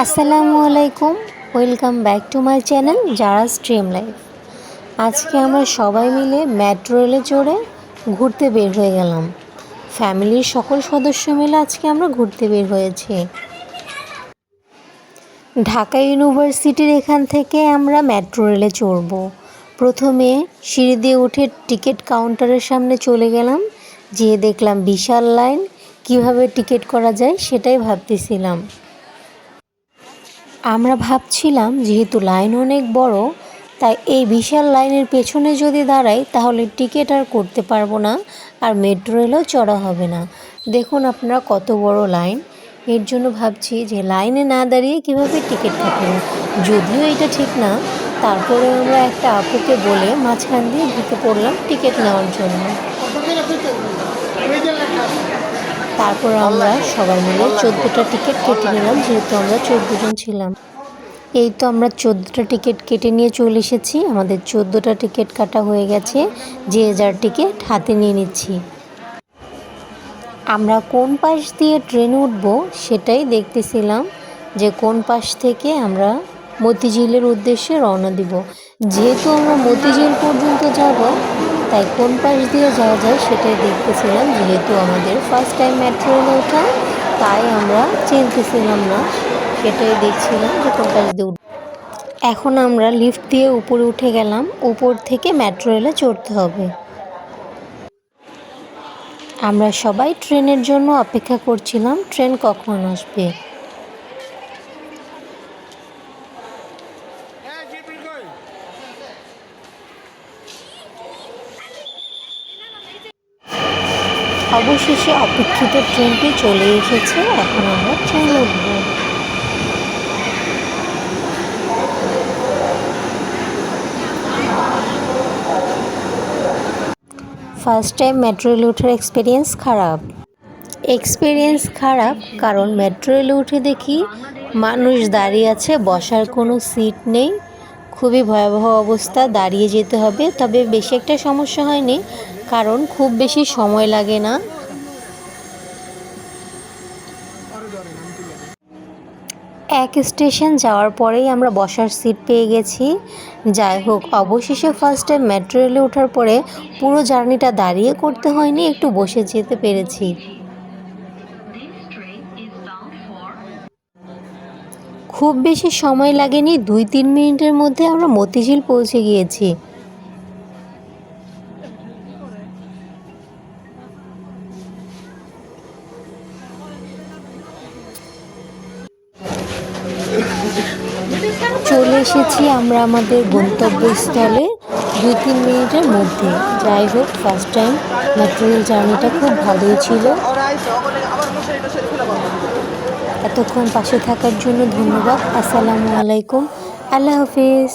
আসসালামু আলাইকুম, welcome back to my channel যারা স্ট্রিম লাইফ। আজকে আমরা সবাই মিলে মেট্রো রেলে চড়ে ঘুরতে বের হয়ে গেলাম। ফ্যামিলির সকল সদস্য মিলে আজকে আমরা ঘুরতে বের হয়েছি। ঢাকা ইউনিভার্সিটির এখান থেকে আমরা মেট্রো রেলে চড়ব। প্রথমে সিঁড়ি দিয়ে উঠে টিকিট কাউন্টারের সামনে চলে গেলাম, যেয়ে দেখলাম বিশাল লাইন। কীভাবে টিকিট করা যায় সেটাই ভাবতেছিলাম। আমরা ভাবছিলাম, যেহেতু লাইন অনেক বড়, তাই এই বিশাল লাইনের পেছনে যদি দাঁড়াই, তাহলে টিকিট আর করতে পারব না, আর মেট্রো রেলও চড়া হবে না। দেখুন আপনারা কত বড় লাইন। এর জন্য ভাবছি যে লাইনে না দাঁড়িয়ে কীভাবে টিকিট কাটবো। যদিও এটা ঠিক না, তারপরে আমরা একটা আপুকে বলে মাঝখান দিয়ে ঢুকে পড়লাম টিকিট নেওয়ার জন্য। তারপর আমরা সবাই মিলে চোদ্দোটা টিকিট কেটে নিলাম, যেহেতু আমরা চোদ্দ জন ছিলাম। এই তো আমরা চোদ্দোটা টিকিট কেটে নিয়ে চলে এসেছি। আমাদের চোদ্দোটা টিকিট কাটা হয়ে গেছে। যে যার টিকিট হাতে নিয়ে নিচ্ছি। আমরা কোন পাশ দিয়ে ট্রেনে উঠব সেটাই দেখতেছিলাম যে কোন পাশ থেকে আমরা মতিঝিলের উদ্দেশ্যে রওনা দিব। যেহেতু আমরা মতিঝিল পর্যন্ত যাব, তাই কোন পাশ দিয়ে যাওয়া যায় সেটাই দেখতেছিলাম, যেহেতু আমাদের ফার্স্ট টাইম মেট্রো ওঠা, তাই আমরা চিনতেছিলাম না, সেটাই দেখছিলাম যে কোন পাশ দিয়ে এখন আমরা লিফট দিয়ে উপরে উঠে গেলাম, উপর থেকে মেট্রো রেলে চড়তে হবে। আমরা সবাই ট্রেনের জন্য অপেক্ষা করছিলাম, ট্রেন কখন আসবে? অবশেষে অপেক্ষিত ট্রেনটি চলে এসেছে। এখন আমরা ট্রেনে উঠব ফার্স্ট টাইম মেট্রো ওঠার এক্সপিরিয়েন্স খারাপ। এক্সপিরিয়েন্স খারাপ কারণ মেট্রো উঠে দেখি মানুষ দাঁড়িয়ে আছে, বসার কোনো সিট নেই। খুবই ভয়াবহ অবস্থা, দাঁড়িয়ে যেতে হবে। তবে বেশি একটা সমস্যা হয়নি। কারণ খুব বেশি সময় লাগে না। এক স্টেশন যাওয়ার পরেই আমরা বসার সিট পেয়ে গেছি। যাই হোক, অবশেষে ফার্স্ট টাইম মেট্রো রেলে ওঠার পরে পুরো জার্নিটা দাঁড়িয়ে করতে হয়নি, একটু বসে যেতে পেরেছি। খুব বেশি সময় লাগেনি দুই তিন মিনিটের মধ্যে আমরা মতিঝিল পৌঁছে গিয়েছি। চলে এসেছি আমরা আমাদের গন্তব্যস্থলে দুই তিন মিনিটের মধ্যে। যাই হোক ফার্স্ট টাইম মেট্রো জার্নিটা খুব ভালোই ছিল। এতক্ষণ পাশে থাকার জন্য ধন্যবাদ। আসসালামু আলাইকুম। আল্লাহ হাফিজ।